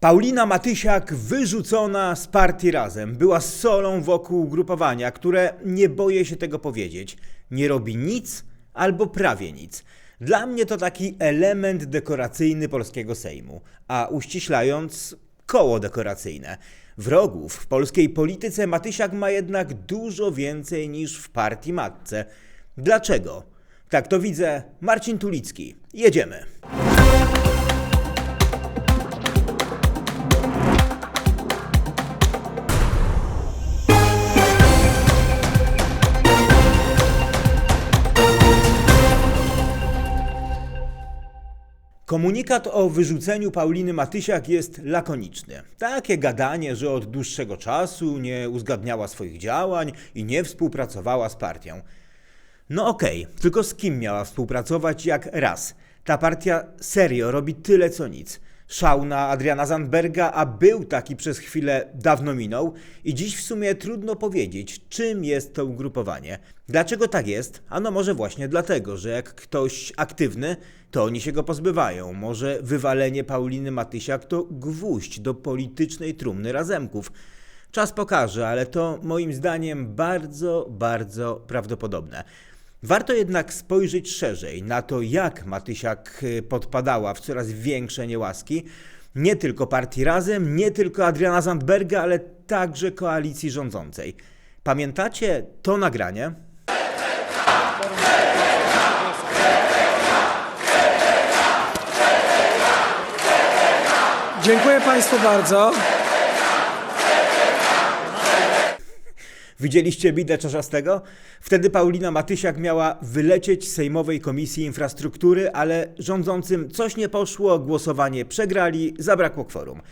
Paulina Matysiak wyrzucona z partii razem była solą wokół ugrupowania, które nie boję się tego powiedzieć. Nie robi nic albo prawie nic. Dla mnie to taki element dekoracyjny polskiego Sejmu, a uściślając koło dekoracyjne. Wrogów w polskiej polityce Matysiak ma jednak dużo więcej niż w partii matce. Dlaczego? Tak to widzę. Marcin Tulicki. Jedziemy. Komunikat o wyrzuceniu Pauliny Matysiak jest lakoniczny. Takie gadanie, że od dłuższego czasu nie uzgadniała swoich działań i nie współpracowała z partią. No okej, tylko z kim miała współpracować jak raz? Ta partia serio robi tyle co nic. Szał na Adriana Zandberga, a był taki przez chwilę dawno minął i dziś w sumie trudno powiedzieć, czym jest to ugrupowanie. Dlaczego tak jest? Ano może właśnie dlatego, że jak ktoś aktywny, to oni się go pozbywają. Może wywalenie Pauliny Matysiak to gwóźdź do politycznej trumny razemków. Czas pokaże, ale to moim zdaniem bardzo, bardzo prawdopodobne. Warto jednak spojrzeć szerzej na to, jak Matysiak y, podpadała w coraz większe niełaski. Nie tylko partii Razem, nie tylko Adriana Zandberga, ale także koalicji rządzącej. Pamiętacie to nagranie? Dziękuję Państwu bardzo. Widzieliście bidę czarzastego? Wtedy Paulina Matysiak miała wylecieć z Sejmowej Komisji Infrastruktury, ale rządzącym coś nie poszło, głosowanie przegrali, zabrakło kworum.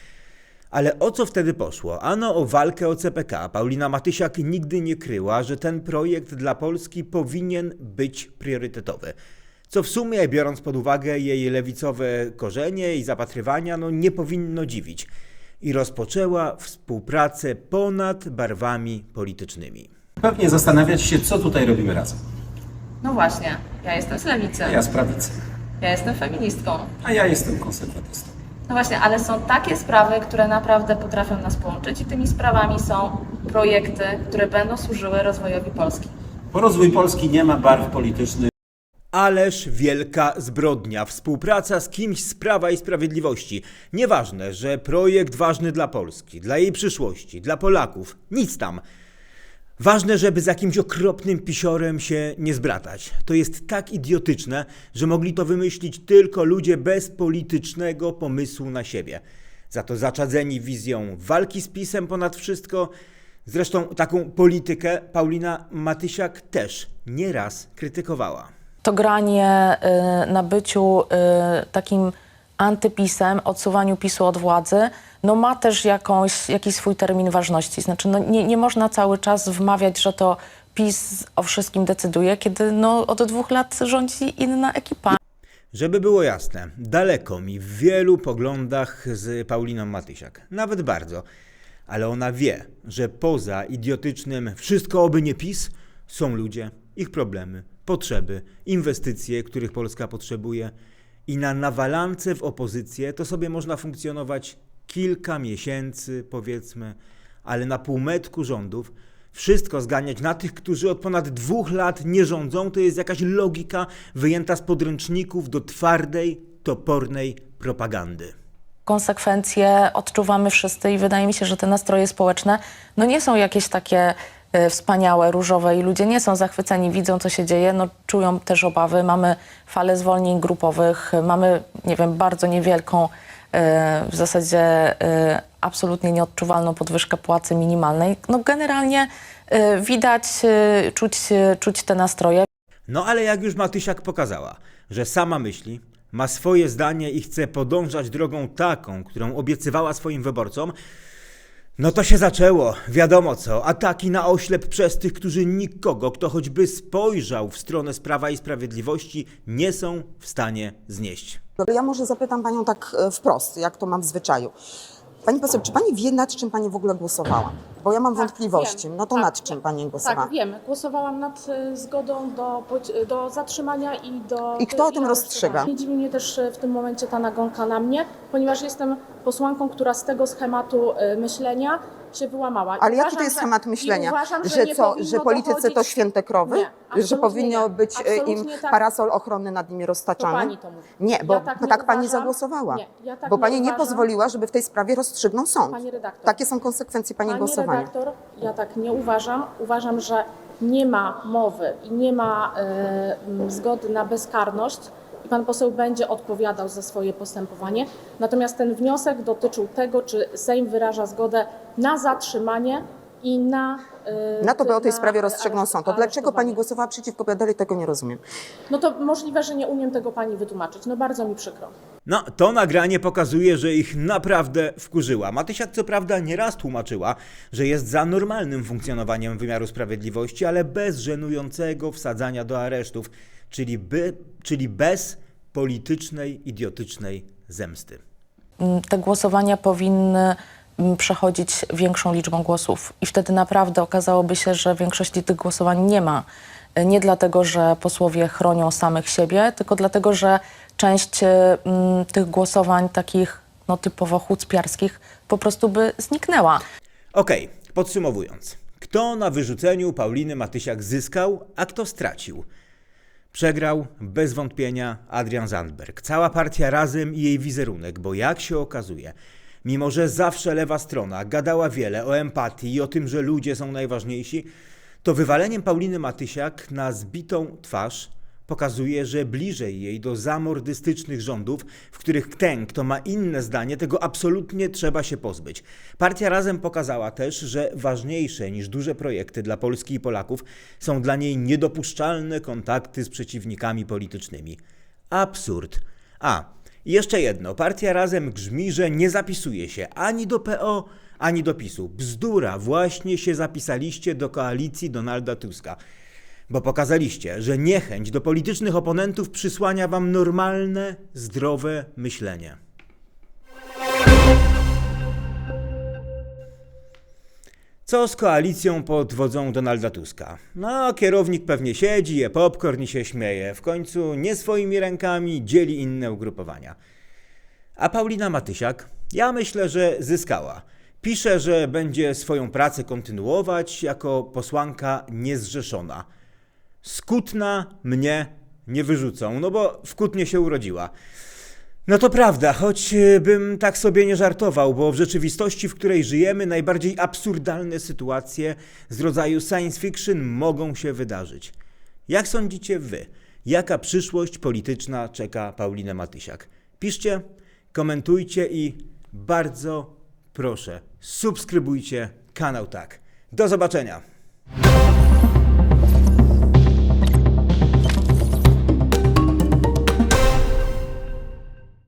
Ale o co wtedy poszło? Ano o walkę o CPK. Paulina Matysiak nigdy nie kryła, że ten projekt dla Polski powinien być priorytetowy. Co w sumie, biorąc pod uwagę jej lewicowe korzenie i zapatrywania, no nie powinno dziwić. I rozpoczęła współpracę ponad barwami politycznymi. Pewnie zastanawiać się, co tutaj robimy razem. No właśnie, ja jestem z lewicy, A ja z prawicy, ja jestem feministką. a ja jestem konserwatystą. No właśnie, ale są takie sprawy, które naprawdę potrafią nas połączyć i tymi sprawami są projekty, które będą służyły rozwojowi Polski. Bo rozwój Polski nie ma barw politycznych. Ależ wielka zbrodnia. Współpraca z kimś z Prawa i Sprawiedliwości. Nieważne, że projekt ważny dla Polski, dla jej przyszłości, dla Polaków. Nic tam. Ważne, żeby z jakimś okropnym pisiorem się nie zbratać. To jest tak idiotyczne, że mogli to wymyślić tylko ludzie bez politycznego pomysłu na siebie. Za to zaczadzeni wizją walki z pisem ponad wszystko. Zresztą taką politykę Paulina Matysiak też nieraz krytykowała. To granie y, na byciu y, takim antypisem, odsuwaniu PiSu od władzy, no ma też jakąś, jakiś swój termin ważności. Znaczy, no nie, nie można cały czas wmawiać, że to PiS o wszystkim decyduje, kiedy no, od dwóch lat rządzi inna ekipa. Żeby było jasne, daleko mi w wielu poglądach z Pauliną Matysiak, nawet bardzo, ale ona wie, że poza idiotycznym wszystko oby nie PiS są ludzie, ich problemy, potrzeby, inwestycje, których Polska potrzebuje i na nawalance w opozycję to sobie można funkcjonować kilka miesięcy, powiedzmy, ale na półmetku rządów wszystko zganiać na tych, którzy od ponad dwóch lat nie rządzą, to jest jakaś logika wyjęta z podręczników do twardej, topornej propagandy. Konsekwencje odczuwamy wszyscy i wydaje mi się, że te nastroje społeczne no nie są jakieś takie wspaniałe, różowe i ludzie nie są zachwyceni, widzą co się dzieje, no czują też obawy. Mamy falę zwolnień grupowych, mamy, nie wiem, bardzo niewielką, e, w zasadzie e, absolutnie nieodczuwalną podwyżkę płacy minimalnej. No generalnie e, widać, e, czuć, e, czuć te nastroje. No ale jak już Matysiak pokazała, że sama myśli, ma swoje zdanie i chce podążać drogą taką, którą obiecywała swoim wyborcom, no to się zaczęło, wiadomo co, ataki na oślep przez tych, którzy nikogo, kto choćby spojrzał w stronę Sprawa i Sprawiedliwości, nie są w stanie znieść. Dobra, Ja może zapytam Panią tak e, wprost, jak to mam w zwyczaju. Pani poseł, czy Pani wie, nad czym Pani w ogóle głosowała? Bo ja mam Tak, wątpliwości. wiem. No to Tak, nad czym wiem. Pani głosowała? Tak, wiem. Głosowałam nad e, zgodą do, do zatrzymania i do. I kto o tym do rozstrzyga? Nie dziwi mnie też e, w tym momencie ta nagonka na mnie, ponieważ jestem posłanką, która z tego schematu y, myślenia się wyłamała. Ale jaki Uważam, to jest że- schemat i myślenia? Uważam, że, nie co, powinno że politycy to dochodzić- święte krowy? Nie, że absolutnie powinno nie. być e, im Absolutnie tak. parasol ochronny nad nimi roztaczany? To pani to mówi. Nie, bo Ja tak, tak nie tak pani uważam. zagłosowała. Nie, ja tak bo nie pani nie uważam. pozwoliła, żeby w tej sprawie rozstrzygnął sąd. Pani redaktor. Takie są konsekwencje pani, Pani głosowania. redaktor, ja tak nie uważam. Uważam, że nie ma mowy i nie ma e, m, zgody na bezkarność pan poseł będzie odpowiadał za swoje postępowanie. Natomiast ten wniosek dotyczył tego, czy Sejm wyraża zgodę na zatrzymanie i na. e, Na to, by o tej sprawie rozstrzygnął sąd. To dlaczego pani głosowała przeciwko, bo ja dalej tego nie rozumiem. No to możliwe, że nie umiem tego pani wytłumaczyć. No bardzo mi przykro. No, to nagranie pokazuje, że ich naprawdę wkurzyła. Matysiak co prawda nieraz tłumaczyła, że jest za normalnym funkcjonowaniem wymiaru sprawiedliwości, ale bez żenującego wsadzania do aresztów, czyli, by, czyli bez politycznej, idiotycznej zemsty. Mm, te głosowania powinny mm, przechodzić większą liczbą głosów. I wtedy naprawdę okazałoby się, że większości tych głosowań nie ma. Nie dlatego, że posłowie chronią samych siebie, tylko dlatego, że część y, mm, tych głosowań takich no, typowo chucpiarskich po prostu by zniknęła. Okej, podsumowując. Kto na wyrzuceniu Pauliny Matysiak zyskał, a kto stracił? Przegrał bez wątpienia Adrian Zandberg. Cała partia razem i jej wizerunek, bo jak się okazuje, mimo że zawsze lewa strona gadała wiele o empatii i o tym, że ludzie są najważniejsi, to wywaleniem Pauliny Matysiak na zbitą twarz pokazuje, że bliżej jej do zamordystycznych rządów, w których ten, kto ma inne zdanie, tego absolutnie trzeba się pozbyć. Partia Razem pokazała też, że ważniejsze niż duże projekty dla Polski i Polaków są dla niej niedopuszczalne kontakty z przeciwnikami politycznymi. Absurd. A, jeszcze jedno. Partia Razem grzmi, że nie zapisuje się ani do PO, ani do PiSu. Bzdura, właśnie się zapisaliście do koalicji Donalda Tuska. Bo pokazaliście, że niechęć do politycznych oponentów przysłania wam normalne, zdrowe myślenie. Co z koalicją pod wodzą Donalda Tuska? No, kierownik pewnie siedzi, je popcorn i się śmieje. W końcu nie swoimi rękami dzieli inne ugrupowania. A Paulina Matysiak? Ja myślę, że zyskała. Pisze, że będzie swoją pracę kontynuować jako posłanka niezrzeszona. Skutna mnie nie wyrzucą, no bo w Kutnie się urodziła. No to prawda, choć y, bym tak sobie nie żartował, bo w rzeczywistości, w której żyjemy, najbardziej absurdalne sytuacje z rodzaju science fiction mogą się wydarzyć. Jak sądzicie wy, jaka przyszłość polityczna czeka Paulinę Matysiak? Piszcie, komentujcie i bardzo proszę, subskrybujcie kanał Tak. Do zobaczenia!